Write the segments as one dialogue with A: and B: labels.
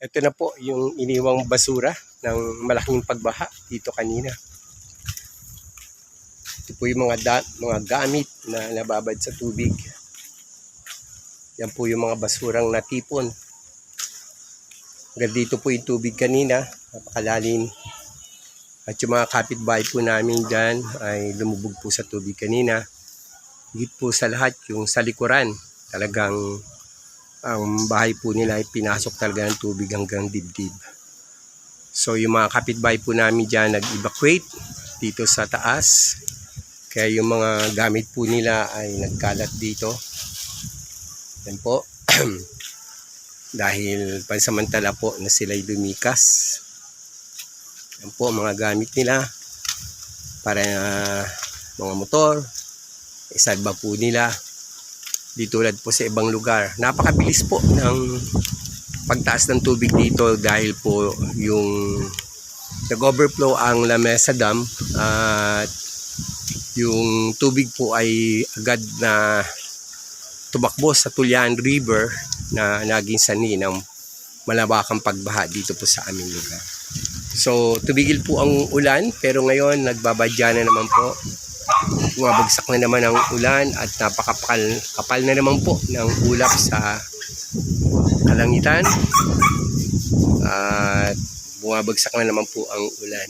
A: Ito na po yung iniwang basura ng malaking pagbaha dito kanina. Ito po yung mga, da- mga gamit na nababad sa tubig. Yan po yung mga basurang natipon. Hanggang dito po yung tubig kanina, napakalalim. At yung mga kapitbahay po namin dyan ay lumubog po sa tubig kanina. Higit po sa lahat yung sa likuran. Talagang ang bahay po nila ay pinasok talaga ng tubig hanggang dibdib. So yung mga kapitbahay po namin dyan nag-evacuate dito sa taas. Kaya yung mga gamit po nila ay nagkalat dito. Yan po. Dahil pansamantala po na sila'y lumikas. Yan po mga gamit nila para ah, mga motor, isalba po nila di tulad po sa ibang lugar. Napakabilis po ng pagtaas ng tubig dito dahil po yung nag-overflow ang Lamesa Dam at yung tubig po ay agad na tumakbo sa Tulian River na naging sani ng malabakang pagbaha dito po sa aming lugar. So, tumigil po ang ulan pero ngayon nagbabadya na naman po bumabagsak na naman ang ulan at napakapal kapal na naman po ng ulap sa kalangitan at bumabagsak na naman po ang ulan.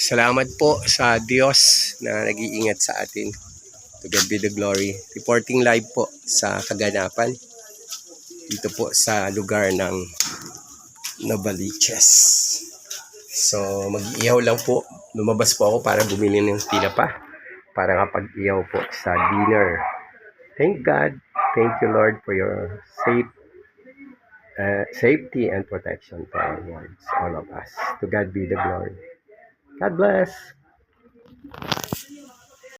A: Salamat po sa Diyos na nag-iingat sa atin. To God be the glory. Reporting live po sa kaganapan dito po sa lugar ng Novaliches. So, mag-iyaw lang po. Lumabas po ako para bumili ng tinapa para kapag-iyaw po sa dinner. Thank God. Thank you, Lord, for your safe uh, safety and protection to our wards, all of us. To God be the glory. God bless.